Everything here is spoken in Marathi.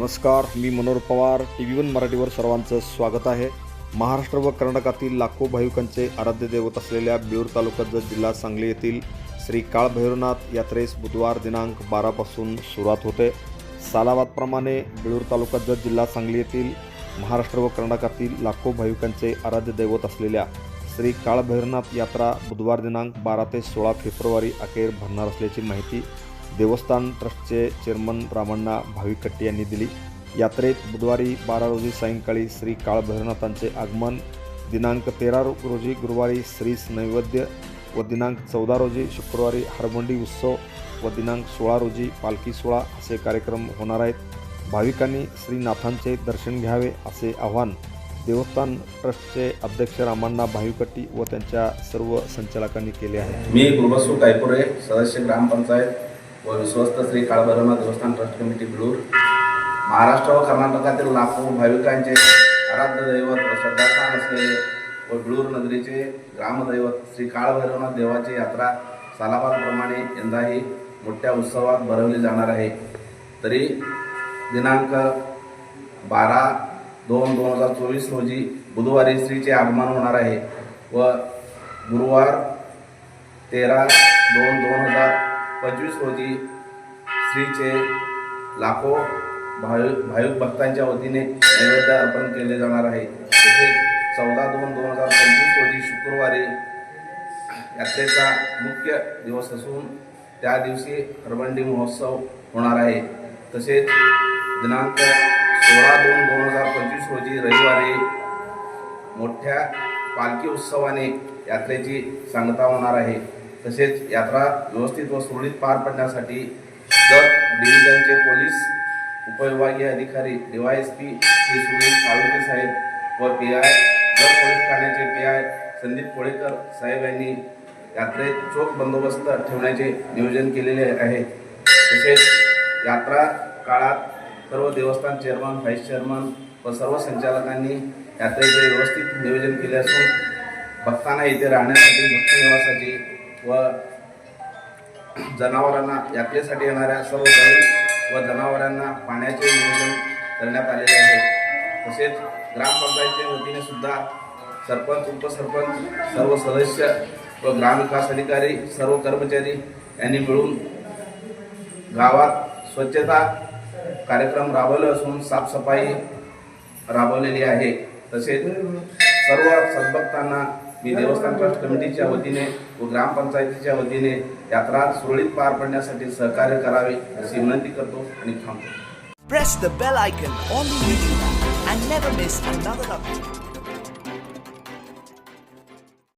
नमस्कार मी Manohar Pawar T V one मराठीवर सर्वांचं स्वागत आहे. महाराष्ट्र व कर्नाटकातील लाखो भाविकांचे आराध्य दैवत असलेल्या बिळूर तालुक्यात जिल्हा सांगली येथील श्री काळभैरवनाथ यात्रेस बुधवार दिनांक बारापासून सुरुवात होते. सालावादप्रमाणे बिळूर तालुक्यात जिल्हा सांगली येथील महाराष्ट्र व कर्नाटकातील लाखो भाविकांचे आराध्य दैवत असलेल्या श्री काळभैरवनाथ यात्रा बुधवार दिनांक बारा ते सोळा फेब्रुवारी अखेर भरणार असल्याची माहिती देवस्थान ट्रस्टचे चेअरमन रामण्णा भाविकट्टी यांनी दिली. यात्रेत बुधवारी बारा रोजी सायंकाळी श्री काळभैरवनाथांचे आगमन दिनांक तेरा रोजी गुरुवारी श्रीस नैवेद्य व दिनांक चौदा रोजी शुक्रवारी हरबंडी उत्सव व दिनांक सोळा रोजी पालखी सोळा असे कार्यक्रम होणार आहेत. भाविकांनी श्रीनाथांचे दर्शन घ्यावे असे आव्हान देवस्थान ट्रस्टचे अध्यक्ष रामण्णा भाविकट्टी व त्यांच्या सर्व संचालकांनी केले आहे. मी गुरुबसू कायपुरे सदस्य ग्रामपंचायत व विश्वस्त श्री काळभैरवनाथ देवस्थान ट्रस्ट कमिटी बिळूर महाराष्ट्र व कर्नाटकातील लाखो भाविकांचे आराध्य दैवत व श्रद्धास्थान असलेले व बिळूर नगरीचे ग्रामदैवत श्री काळभैरवनाथ देवाची यात्रा सालाबादप्रमाणे यंदाही मोठ्या उत्सवात भरवली जाणार आहे. तरी दिनांक बारा दोन दोन हजार चोवीस रोजी बुधवारी श्रीचे आगमन होणार आहे व गुरुवार तेरा दोन दोन हजार पंचवीस रोजी श्रीचे लाखो भाविक भाविक भक्तांच्या वतीने नैवेद्य अर्पण केले जाणार आहे. तसेच चौदा दोन दोन हजार पंचवीस रोजी शुक्रवारी यात्रेचा मुख्य दिवस असून त्या दिवशी हरबंडी महोत्सव होणार आहे. तसेच दिनांक सोळा दोन दोन हजार पंचवीस रोजी रविवारी मोठ्या पालखी उत्सवाने यात्रेची सांगता होणार आहे. तसेच यात्रा व्यवस्थित व सुरळीत पार पडण्यासाठी जत डिव्हिजनचे पोलीस उपविभागीय अधिकारी डीवायएसपी श्री सुनील साळुंके साहेब व पी आय दर पोलीस ठाण्याचे पी आय संदीप कोळेकर साहेब यांनी यात्रेत चोख बंदोबस्त ठेवण्याचे नियोजन केलेले आहे. तसेच यात्रा काळात सर्व देवस्थान चेअरमन व्हाईस चेअरमन व सर्व संचालकांनी यात्रेचे व्यवस्थित नियोजन केले असून भक्तांना इथे राहण्यासाठी भक्त निवासाची व जनावरांना यात्रेसाठी येणाऱ्या सर्व गाई व जनावरांना पाण्याचे नियोजन करण्यात आलेले आहे. तसेच ग्रामपंचायतीच्या वतीने सुद्धा सरपंच उपसरपंच सर्व सदस्य व ग्रामविकास अधिकारी सर्व कर्मचारी यांनी मिळून गावात स्वच्छता कार्यक्रम राबवले असून साफसफाई राबवलेली आहे. तसेच सर्व सद्भक्तांना मी देवस्थान ट्रस्ट कमिटीच्या वतीने व ग्रामपंचायतीच्या वतीने यात्रा सुरळीत पार पडण्यासाठी सहकार्य करावे अशी विनंती करतो आणि थांबतो Press the bell icon on the YouTube and never miss another update.